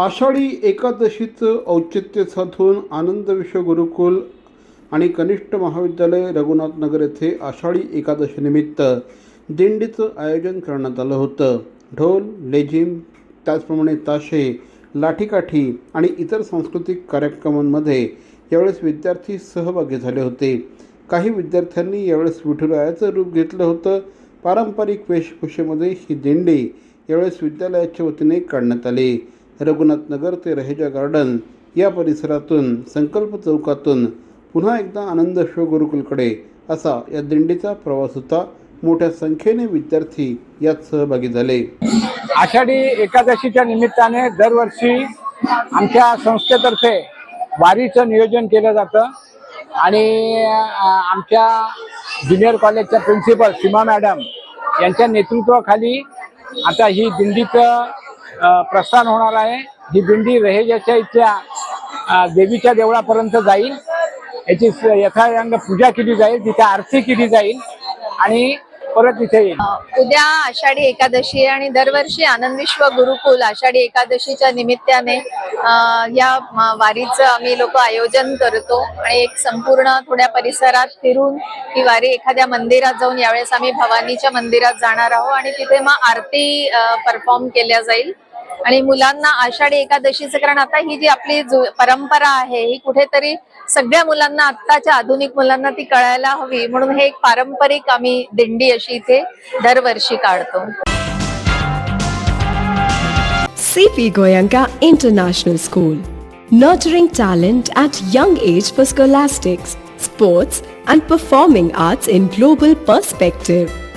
आषाढी एकादशीचं औचित्य साधून आनंद विश्व गुरुकुल आणि कनिष्ठ महाविद्यालय रघुनाथनगर येथे आषाढी एकादशीनिमित्त दिंडीचं आयोजन करण्यात आलं होतं. ढोल लेझिम त्याचप्रमाणे ताशे लाठीकाठी आणि इतर सांस्कृतिक कार्यक्रमांमध्ये यावेळेस विद्यार्थी सहभागी झाले होते. काही विद्यार्थ्यांनी यावेळेस विठुरायाचं रूप घेतलं होतं. पारंपरिक वेशभूषेमध्ये ही दिंडी यावेळेस विद्यालयाच्या वतीने काढण्यात आली. रघुनाथनगर ते रहेजा गार्डन या परिसरातून संकल्प चौकातून पुन्हा एकदा आनंद शो गुरुकुलकडे असा या दिंडीचा प्रवास होता. मोठ्या संख्येने विद्यार्थी यात सहभागी झाले. आषाढी एकादशीच्या निमित्ताने दरवर्षी आमच्या संस्थेतर्फे वारीचं नियोजन केलं जातं. आणि आमच्या ज्युनियर कॉलेजच्या प्रिन्सिपल सीमा मॅडम यांच्या नेतृत्वाखाली आता ही दिंडीचं प्रस्थान होणार आहे. ही दिंडी रहेजाच्या इथल्या देवीच्या देवळापर्यंत जाईल. याची स- यथायंग पूजा केली जाईल. तिथे आरती केली जाईल आणि परत तिथे येईल. उद्या आषाढी एकादशी आणि दरवर्षी आनंद विश्व गुरुकुल आषाढी एकादशीच्या निमित्ताने या वारीचं आम्ही लोक आयोजन करतो आणि एक संपूर्ण थोड्या परिसरात फिरून ही वारी एखाद्या मंदिरात जाऊन यावेळेस आम्ही भवानीच्या मंदिरात जाणार आहोत आणि तिथे मग आरती परफॉर्म केल्या जाईल. आणि मुलांना आषाढी एकादशीचं कारण आता ही जी आपली परंपरा आहे ही कुठेतरी सगळ्या मुलांना आत्ताच्या आधुनिक मुलांना ती कळायला हवी. म्हणून हे एक पारंपरिक आम्ही दिंडी अशी इथे दरवर्षी काढतो. C P Goenka international school nurturing talent at young age for scholastics sports and performing arts in global perspective